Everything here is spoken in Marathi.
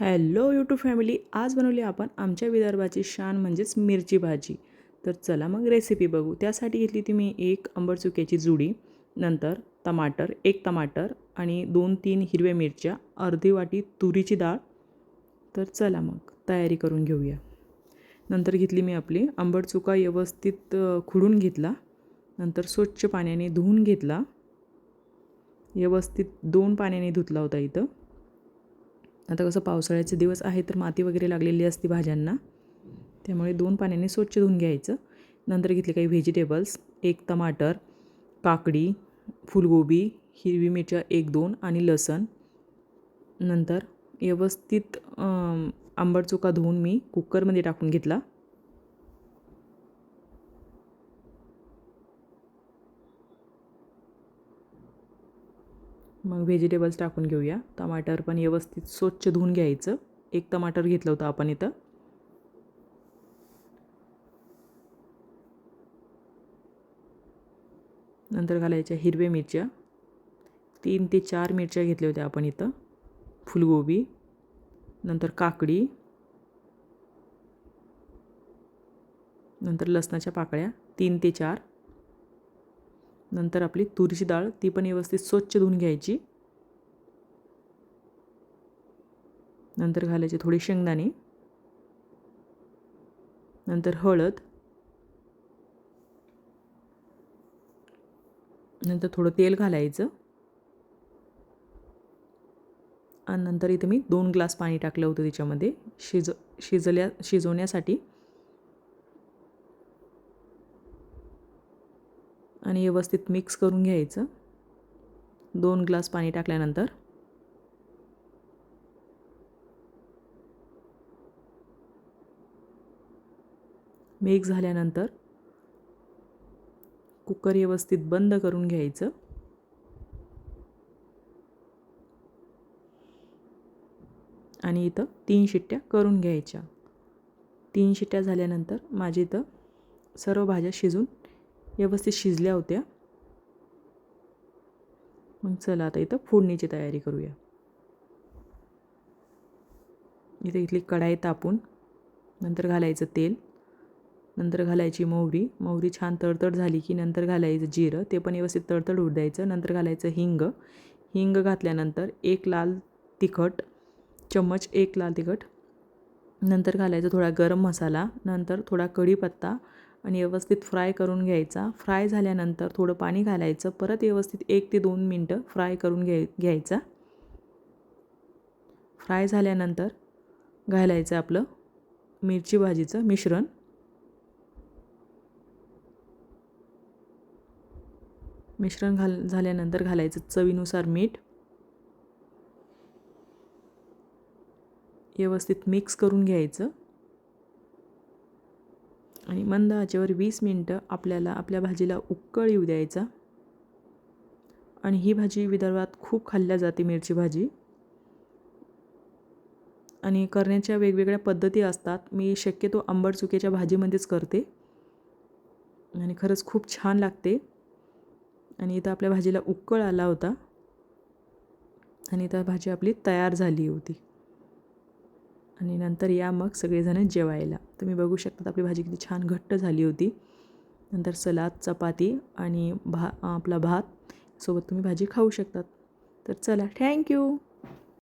हॅलो यूट्यूब फॅमिली आज बनवली आपण आमच्या विदर्भाची शान म्हणजेच मिरची भाजी. तर चला मग रेसिपी बघू. त्यासाठी घेतली ती मी एक आंबट चुक्याची जुडी नंतर टमाटर एक टमाटर आणि दोन तीन हिरव्या मिरच्या अर्धी वाटी तुरीची डाळ. तर चला मग तयारी करून घेऊया. नंतर घेतली मी आपली आंबट चुका व्यवस्थित खुडून घेतला. नंतर स्वच्छ पाण्याने धुवून घेतला. व्यवस्थित दोन पाण्याने धुतला होता इथं. आता कसं पावसाळ्याचे दिवस आहे तर माती वगैरे लागलेली असते भाज्यांना. त्यामुळे दोन पाण्याने स्वच्छ धुवून घ्यायचं. नंतर घेतले काही व्हेजिटेबल्स एक टमाटर काकडी फुलगोबी हिरवी मिरच्या एक दोन आणि लसण. नंतर व्यवस्थित आंबट चुका धुवून मी कुकरमध्ये टाकून घेतला. मग व्हेजिटेबल्स टाकून घेऊया. टमाटर पण व्यवस्थित स्वच्छ धुवून घ्यायचं. एक टमाटर घेतलं होतं आपण इथं. नंतर घालायच्या हिरव्या मिरच्या. तीन ते चार मिरच्या घेतल्या होत्या आपण इथं. फुलगोबी. नंतर काकडी. नंतर लसणाच्या पाकळ्या. तीन ते चार. नंतर आपली तुरीची डाळ ती पण व्यवस्थित स्वच्छ धुवून घ्यायची. नंतर घालायचे थोडे शेंगदाणे. नंतर हळद. नंतर थोडं तेल घालायचं. आणि नंतर इथं मी दोन ग्लास पाणी टाकलं होतं त्याच्यामध्ये शिज शिजल्या शिजवण्यासाठी. आणि व्यवस्थित मिक्स करून घ्यायचं. दोन ग्लास पाणी टाकल्यानंतर. मिक्स झाल्यानंतर कुकर व्यवस्थित बंद करून घ्यायचं. आणि इथं तीन शिट्ट्या करून घ्यायच्या. तीन शिट्ट्या झाल्यानंतर माझी इथं सर्व भाज्या शिजून व्यवस्थित शिजल्या होत्या. मग चला आता इथं फोडणीची तयारी करूया. इथं इथली कढाई तापून नंतर घालायचं तेल नंतर घालायची मोहरी. मोहरी छान तडतड झाली की नंतर घालायचं जिरं ते पण व्यवस्थित तडतड होऊ द्यायचं. नंतर घालायचं हिंग. हिंग घातल्यानंतर एक लाल तिखट चम्मच एक लाल तिखट. नंतर घालायचं थोडा गरम मसाला. नंतर थोडा कढीपत्ता. आणि व्यवस्थित फ्राय करून घ्यायचा. फ्राय झाल्यानंतर थोडं पाणी घालायचं. परत व्यवस्थित एक ते दोन मिनटं फ्राय करून घ्याय घ्यायचा. फ्राय झाल्यानंतर घालायचं आपलं मिरची भाजीचं मिश्रण. मिश्रण घाल झाल्यानंतर घालायचं चवीनुसार मीठ. व्यवस्थित मिक्स करून घ्यायचं. मंद आचेवर वीस मिनटं आपल्याला आपल्या भाजीला उक्कळ येऊ द्यायचा. आणि ही भाजी विदर्भात खूप खाल्ल्या जाते मिरची भाजी. आणि करण्याच्या वेगवेगळ्या पद्धती असतात. मी शक्यतो आंबट चुक्याच्या भाजीमध्येच करते. आणि खरंच खूप छान लागते. आणि इथं आपल्या भाजीला उक्कळ आला होता. आणि इथं भाजी आपली तयार झाली होती. आणि नंतर या मग सगळेजण जेवायला. तुम्ही बघू शकता आपली भाजी किती छान घट्ट झाली होती. नंतर सलाद चपाती आणि भा आपला भात सोबत तुम्ही भाजी खाऊ शकतात. तर चला थँक्यू